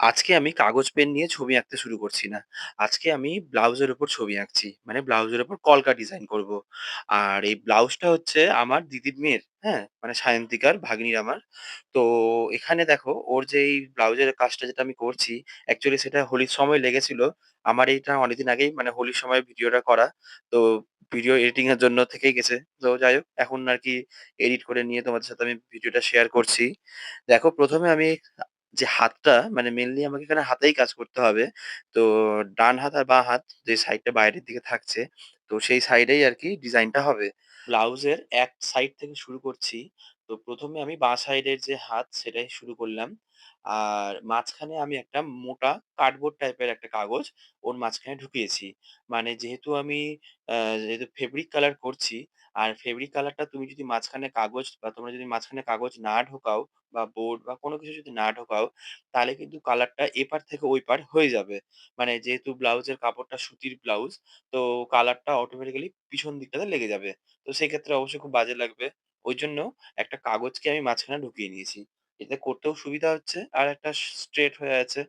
আজকে আমি কাগজ পেন নিয়ে ছবি আঁকতে শুরু করছি না। আজকে আমি ব্লাউজের উপর ছবি আঁকছি। মানে ব্লাউজের উপর কলকা ডিজাইন করব। আর এই ব্লাউজটা হচ্ছে আমার দিদির মেয়ের, হ্যাঁ? মানে সায়ন্তিকার, ভাগ্নির আমার। তো এখানে দেখো ওর যে এই ব্লাউজের কাজটা যেটা আমি করছি, অ্যাকচুয়ালি সেটা হোলির সময় লেগেছিল। আমার এইটা অনেকদিন আগেই মানে হোলির সময় ভিডিওটা করা। তো ভিডিও এডিটিং এর জন্য থেকেই গেছে। তো যাই হোক এখন আরকি এডিট করে নিয়ে তোমাদের সাথে আমি ভিডিওটা শেয়ার করছি। দেখো ১ম এ আমি যে হাতটা মানে মেনলি আমাকে এখানে হাতেই কাজ করতে হবে। তো ডান হাত আর বাঁ হাত যে সাইডটা বাইরের দিকে থাকছে, তো সেই সাইডেই আরকি ডিজাইনটা হবে। ব্লাউজের এক সাইড থেকে শুরু করছি। তো ১ম এ আমি বাঁ সাইডের যে হাত সেটাই শুরু করলাম। আর মাঝখানে আমি একটা মোটা কার্ডবোর্ড টাইপের একটা কাগজ ওর মাঝখানে ঢুকিয়েছি। মানে যেহেতু আমি যেহেতু ফেব্রিক কালার করছি, আর ফেব্রিক কালারটা তুমি যদি মাঝখানে কাগজ বা তোমরা যদি মাঝখানে কাগজ না ঢোকাও বা বোর্ড বা কোনো কিছু যদি না ঢোকাও, তাহলে কিন্তু কালারটা এপার থেকে ওই পার হয়ে যাবে। মানে যেহেতু ব্লাউজের কাপড়টা সুতির ব্লাউজ, তো কালারটা অটোমেটিক্যালি পিছন দিকটাতে লেগে যাবে। তো সেক্ষেত্রে অবশ্যই খুব বাজে লাগবে। ওইজন্য একটা কাগজকে আমি মাঝখানে ঢুকিয়ে নিয়েছি। এতে করতেও সুবিধা হচ্ছে আর একটা স্ট্রেট হয়ে আছে।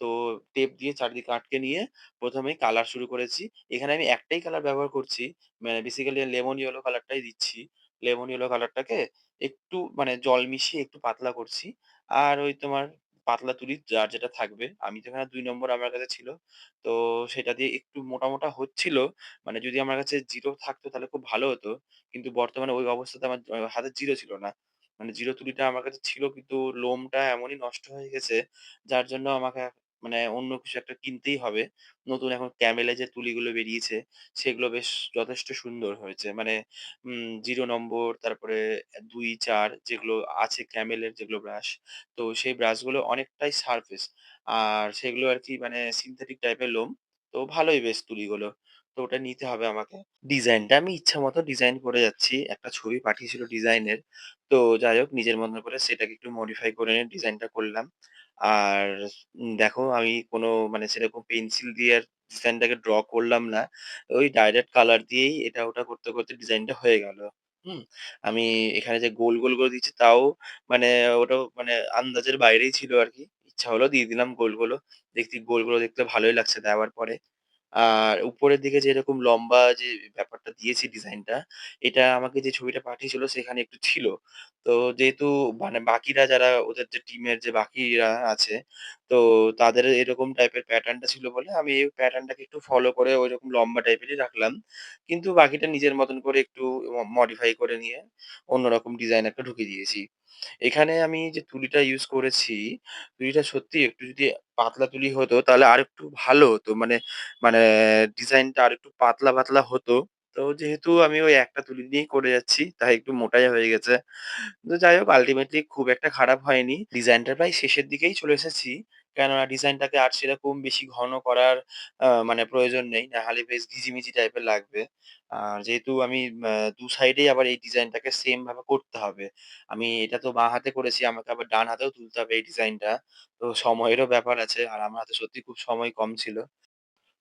তো টেপ দিয়ে চারিদিকে আটকে নিয়ে ১ম এই কালার শুরু করেছি। এখানে আমি একটাই কালার ব্যবহার করছি। মানে বেসিক্যালি লেমন ইয়েলো কালারটাই দিচ্ছি। লেমন ইয়েলো কালারটাকে একটু মানে জল মিশিয়ে একটু পাতলা করছি। আর ওই তোমার পাতলা তুলি যার যেটা থাকবে। আমি তো এখানে ২ নম্বর আমার কাছে ছিল। তো সেটা দিয়ে একটু মোটা, মোটা হচ্ছিল। মানে যদি আমার কাছে 0 থাকতো তাহলে খুব ভালো হতো। কিন্তু বর্তমানে ওই অবস্থাতে আমার হাতে 0 ছিল না। মানে জিরো-তুলিটা আমার কাছে ছিল কিন্তু লোমটা এমনই নষ্ট হয়ে গেছে যার জন্য আমাকে মানে অন্য কিছু একটা কিনতেই হবে। নতুন এখন ক্যামেল যে তুলিগুলো বেরিয়েছে, সেগুলো বেশ যথেষ্ট সুন্দর হয়েছে। মানে উম 0 নম্বর, তারপরে ২, ৪ যেগুলো আছে ক্যামেল এর যেগুলো ব্রাশ, তো সেই ব্রাশগুলো অনেকটাই সারফেস। আর সেগুলো আরকি মানে সিনথেটিক টাইপের লোম। তো ভালোই বেশ তুলিগুলো। তো ওটা নিতে হবে আমাকে। ডিজাইনটা আমি ইচ্ছা মতো ডিজাইন করে যাচ্ছি। একটা ছবি পাঠিয়েছিল ডিজাইনের। তো যাই হোক নিজের মতন করে সেটাকে একটু মডিফাই করে নিয়ে ডিজাইনটা করলাম। আর দেখো আমি কোনো মানে সেরকম পেন্সিল দিয়ে আর ডিজাইনটাকে ড্র করলাম না। ওই ডাইরেক্ট কালার দিয়েই এটা ওটা করতে, করতে ডিজাইনটা হয়ে গেল। হুম? আমি এখানে যে গোল, গোল করে দিচ্ছি তাও মানে ওটাও মানে আন্দাজের বাইরেই ছিল আরকি। ইচ্ছা হলো দিয়ে দিলাম গোলগুলো। দেখতে গোলগুলো দেখতে ভালোই লাগছে দেওয়ার পরে। আর উপরের দিকে যে এরকম লম্বা যে ব্যাপারটা দিয়েছি ডিজাইনটা, এটা আমাকে যে ছবিটা পাঠিয়েছিল সেখানে একটু ছিল। তো যেহেতু মানে বাকিরা যারা ওদের যে টিমের যে বাকিরা আছে, তো তাদের এরকম টাইপের প্যাটার্নটা ছিল বলে আমি এই প্যাটার্নটাকে একটু ফলো করে ঐরকম লম্বা টাইপেরই রাখলাম। কিন্তু বাকিটা নিজের মতন করে একটু মডিফাই করে নিয়ে অন্যরকম ডিজাইন একটা ঢুকিয়ে দিয়েছি। এখানে আমি যে তুলিটা ইউজ করেছি, তুলিটা সত্যিই একটু যদি পাতলা তুলি হতো তাহলে আর একটু ভালো হতো। মানে মানে ডিজাইনটা আরেকটু পাতলা, পাতলা হতো। তো যেহেতু আমি ওই একটা তুলি দিয়েই করে যাচ্ছি, তাই একটু মোটাই হয়ে গেছে। তো যাই হোক আল্টিমেটলি খুব একটা খারাপ হয়নি। ডিজাইনটা প্রায় শেষের দিকেই চলে এসেছি। কেননা ডিজাইনটাকে আর সেরকম বেশি ঘন করার আ মানে প্রয়োজন নেই। না নাহলে বেশ ঘিজিমিজি টাইপের লাগবে। আর যেহেতু আমি ২ সাইডেই আবার এই ডিজাইনটাকে সেম ভাবে করতে হবে। আমি এটা তো বাঁ হাতে করেছি, আমাকে আবার ডান হাতেও তুলতে হবে এই ডিজাইনটা। তো সময়েরও ব্যাপার আছে। আর আমার হাতে সত্যি খুব সময় কম ছিল।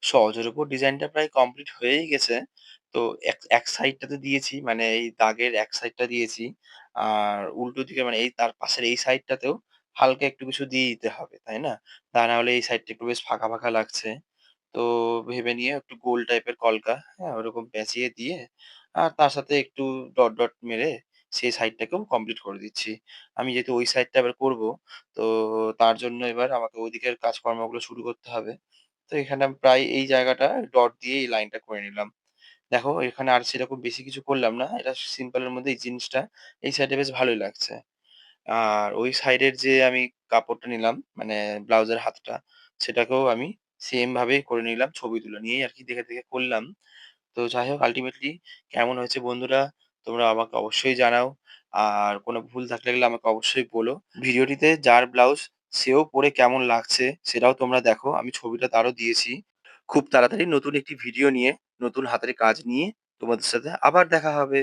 সহজের উপর ডিজাইনটা প্রায় কমপ্লিট হয়েই গেছে। তো এক এক সাইডটাতে দিয়েছি মানে এই দাগের এক সাইডটা দিয়েছি। আর উল্টো দিকে মানে এই তার পাশের এই সাইডটাতেও হালকা একটু কিছু দিয়ে দিতে হবে, তাই না? তা না হলে এই সাইডটা একটু বেশ ফাঁকা, ফাঁকা লাগছে। তো ভেবে নিয়ে একটু গোল টাইপের কলকা, হ্যাঁ? ওরকম পেঁচিয়ে দিয়ে আর তার সাথে একটু ডট, ডট মেরে সেই সাইডটাকেও কমপ্লিট করে দিচ্ছি। আমি যেহেতু ওই সাইডটা এবার করব, তো তার জন্য এবার আমাকে ওইদিকের কাজকর্মগুলো শুরু করতে হবে। তো এখানে প্রায় এই জায়গাটা ডট দিয়ে এই লাইনটা করে নিলাম। দেখো এখানে আর সেরকম বেশি কিছু করলাম না। এটা সিম্পল এর মধ্যে এই জিনিসটা এই সাইডে বেশ ভালোই লাগছে। আর ওই সাইডের যে আমি কাপড়টা নিলাম মানে ব্লাউজের হাতটা, সেটাকেও আমি সেম ভাবেই করে নিলাম। ছবি তুলে নিয়েই আর কি দেখে, দেখে করলাম। তো যাই হোক আলটিমেটলি কেমন হয়েছে বন্ধুরা তোমরা আমাকে অবশ্যই জানাও। আর কোনো ভুল থাকলে গেলে আমাকে অবশ্যই বলো। ভিডিওটিতে যার ব্লাউজ সেও পরে কেমন লাগছে সেটাও তোমরা দেখো। আমি ছবিটা তারও দিয়েছি। খুব তাড়াতাড়ি নতুন একটি ভিডিও নিয়ে, নতুন হাতের কাজ নিয়ে তোমাদের সাথে আবার দেখা হবে।